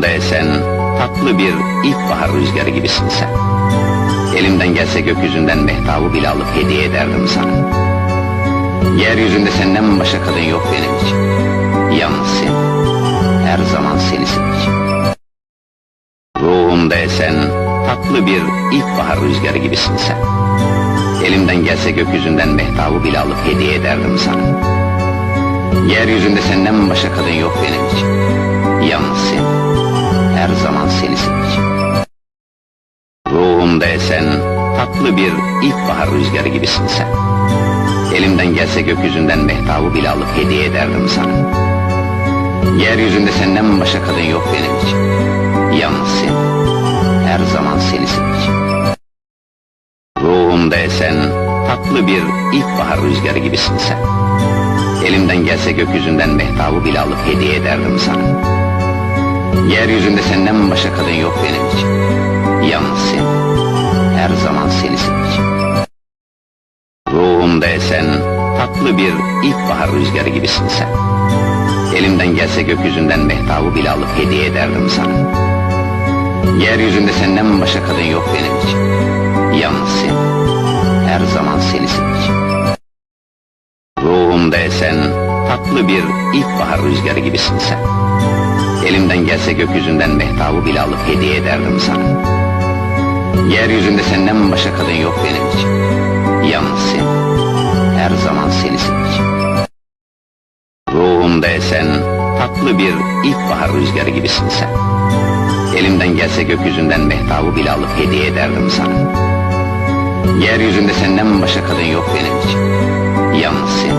Ruhumda esen tatlı bir ilkbahar rüzgarı gibisin sen. Elimden gelse gökyüzünden mehtabı bile alıp hediye ederdim sana. Yeryüzünde senden başka kadın yok benim için. Yalnız sen, her zaman seni seveceğim. Ruhumda esen tatlı bir ilkbahar rüzgarı gibisin sen. Elimden gelse gökyüzünden mehtabı bile alıp hediye ederdim sana. Yeryüzünde senden başka kadın yok benim için. Yalnız seni seveceğim. Ruhumda esen tatlı bir ilkbahar rüzgarı gibisin sen. Elimden gelse gökyüzünden mehtabı bile alıp hediye ederdim sana. Yeryüzünde senden başka kadın yok benim için. Yalnız sen, her zaman seni seveceğim. Ruhumda esen tatlı bir ilkbahar rüzgarı gibisin sen. Elimden gelse gökyüzünden mehtabı bile alıp hediye ederdim sana. Yeryüzünde senden başka kadın yok benim için. Yalnız sen, her zaman seni seveceğim. Ruhumda esen tatlı bir ilkbahar rüzgarı gibisin sen. Elimden gelse gökyüzünden mehtabı bile alıp hediye ederdim sana. Yeryüzünde senden başka kadın yok benim için. Yalnız sen, her zaman seni seveceğim. Ruhumda esen tatlı bir ilkbahar rüzgarı gibisin sen. Elimden gelse gökyüzünden mehtabı bile alıp hediye ederdim sana. Yeryüzünde senden başka kadın yok benim için. Yalnız sen, her zaman seni seveceğim. Ruhumda esen tatlı bir ilkbahar rüzgarı gibisin sen. Elimden gelse gökyüzünden mehtabı bile alıp hediye ederdim sana. Yeryüzünde senden başka kadın yok benim için. Yalnız sen,